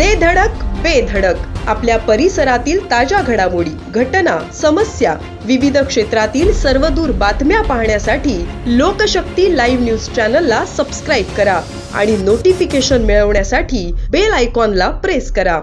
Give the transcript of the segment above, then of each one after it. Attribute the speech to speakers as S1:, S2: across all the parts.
S1: दे धडक बेधडक आपल्या परिसरातील ताज्या घडामोडी घटना समस्या विविध क्षेत्रातील सर्वदूर बातम्या पाहण्यासाठी लोकशक्ती लाईव्ह न्यूज चॅनलला सबस्क्राईब करा आणि नोटिफिकेशन मिळवण्यासाठी बेल आयकॉनला प्रेस करा.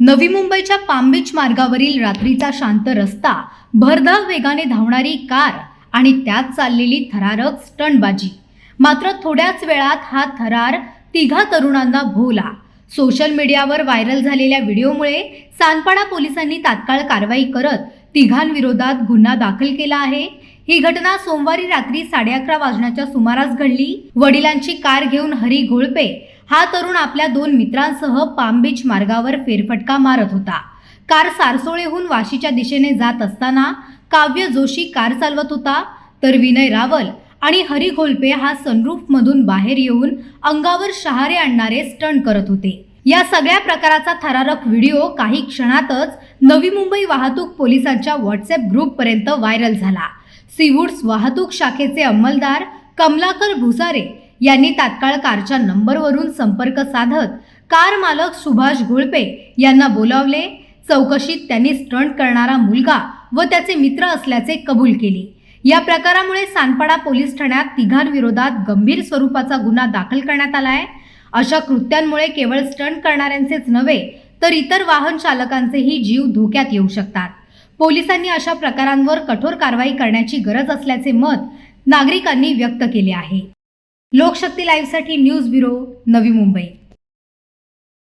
S2: नवी मुंबईच्या पामबीच मार्गावरील रात्रीचा शांत रस्ता भरधाव वेगाने धावणारी कार आणि त्यात चाललेली थरारक स्टंटबाजी. मात्र थोड्याच वेळात हा थरार तिघा तरुणांना भोवला. सोशल मीडियावर व्हायरल झालेल्या व्हिडिओमुळे सानपाडा पोलिसांनी तात्काळ कारवाई करत तिघांविरोधात गुन्हा दाखल केला आहे. ही घटना सोमवारी रात्री साडे अकरा वाजण्याच्या सुमारास घडली. वडिलांची कार घेऊन हरी घोळपे हा तरुण आपल्या दोन मित्रांसह पाम बीच मार्गावर फेरफटका मारत होता. कार सारसोळेहून वाशीच्या दिशेने जात असताना काव्य जोशी कार चालवत होता तर विनय रावल आणि हरी घोलपे हा सनरूफमधून बाहेर येऊन अंगावर शहारे आणणारे स्टंट करत होते. या सगळ्या प्रकाराचा थरारक व्हिडिओ काही क्षणातच नवी मुंबई वाहतूक पोलिसांच्या व्हॉट्सअप ग्रुपपर्यंत व्हायरल झाला. सीवूड्स वाहतूक शाखेचे अंमलदार कमलाकर भुसारे यांनी तात्काळ कारच्या नंबरवरून संपर्क साधत कार मालक सुभाष घोळपे यांना बोलावले. चौकशीत त्यांनी स्टंट करणारा मुलगा व त्याचे मित्र असल्याचे कबूल केले. या प्रकारामुळे सानपाडा पोलीस ठाण्यात तिघांविरोधात गंभीर स्वरूपाचा गुन्हा दाखल करण्यात आलाय अशा कृत्यांमुळे केवळ स्टंट करणाऱ्यांचेच नव्हे तर इतर वाहन चालकांचेही जीव धोक्यात येऊ शकतात. पोलिसांनी अशा प्रकारांवर कठोर कारवाई करण्याची गरज असल्याचे मत नागरिकांनी व्यक्त केले आहे. लोकशक्ती लाईव्हसाठी न्यूज ब्युरो नवी मुंबई.